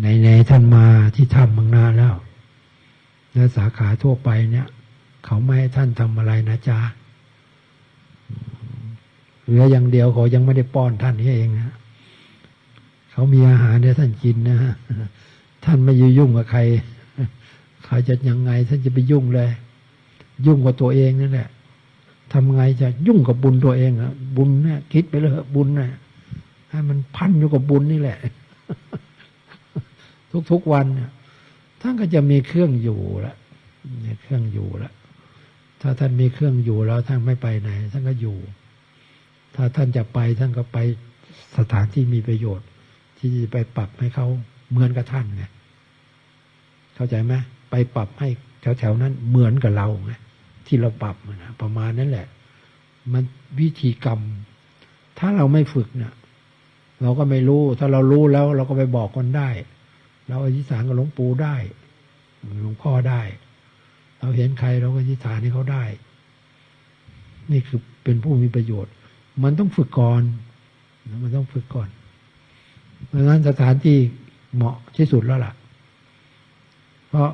ในในท่านมาที่ทำมังนานแล้ว และสาขาทั่วไปเนี่ย เขาไม่ให้ท่านทำอะไรนะจ๊ะเหลืออย่างเดียวเขายังไม่ได้ป้อนท่านนี่เองนะเขามีอาหารเนี่ยท่านกินนะฮะท่านไม่ยุ่งกับใครเขาจะยังไง ท่านจะไปยุ่งเลย ยุ่งกับตัวเองนั่นแหละทำไงจะยุ่งกับบุญตัวเองอะบุญเนี่ยคิดไปเลยบุญเนี่ยให้มันพันอยู่กับบุญนี่แหละ ทุกๆวันเนี่ยท่านก็จะมีเครื่องอยู่ละมีเครื่องอยู่ละถ้าท่านมีเครื่องอยู่แล้วท่านไม่ไปไหน ท่านก็อยู่ ถ้าท่านจะไปท่านก็ไปสถานที่มีประโยชน์ ที่จะไปปรับให้เขาเหมือนกับท่านไงเข้าใจไหมไปปรับให้แถวๆนั้นเหมือนกับเราไงที่เราปรับนะประมาณนั้นแหละ มันวิธีกรรม ถ้าเราไม่ฝึกเนี่ยเราก็ไม่รู้ ถ้าเรารู้แล้วเราก็ไปบอกคนได้ เราอธิษฐานกับหลวงปู่ได้หลวงพ่อได้ เราเห็นใครเราก็อธิษฐานให้เขาได้ นี่คือเป็นผู้มีประโยชน์ มันต้องฝึกก่อนมันต้องฝึกก่อน เพราะนั้นสถานที่เหมาะที่สุดแล้วล่ะ เพราะ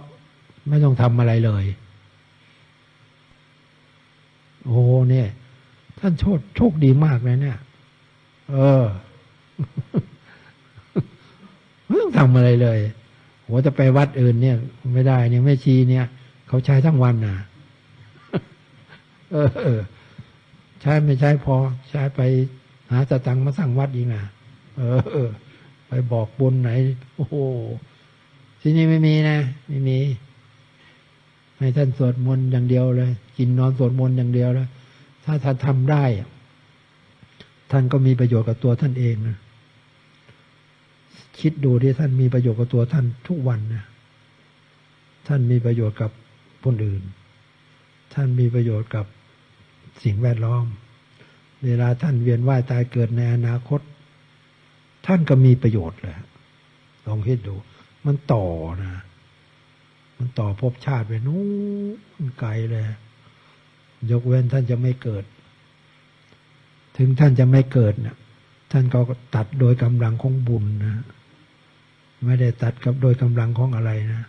ไม่ต้องทำอะไรเลย โอ้เนี่ย ท่านโชคโชคดีมากเลยเนี่ย เออ ทำอะไรเลยโหจะไปวัดอื่นเนี่ย ไม่ได้เนี่ยแม่ชีเนี่ย เขาใช้ทั้งวันน่ะเออเออใช้ไม่ใช้พอ ใช้ไปหาสตังมาสร้างวัดอีกนะเออ ไปบอกบุญไหน โอ้โหที่นี่ไม่มีนะไม่มี ให้ท่านสวดมนต์อย่างเดียวเลย กินนอนสวดมนต์อย่างเดียวแล้วถ้าท่านทำได้ ท่านก็มีประโยชน์กับตัวท่านเองนะ คิดดูที่ท่านมีประโยชน์กับตัวท่านทุกวันนะท่านมีประโยชน์กับคนอื่น ท่านมีประโยชน์กับสิ่งแวดล้อม เวลาท่านเวียนว่ายตายเกิดในอนาคต ท่านก็มีประโยชน์เลยลองคิดดู มันต่อนะ มันต่อภพชาติไปนู้นไกลเลย ยกเว้นท่านจะไม่เกิด ถึงท่านจะไม่เกิดนะท่านก็ตัดโดยกำลังของบุญนะ ไม่ได้ตัดกับโดยกำลังของอะไรนะ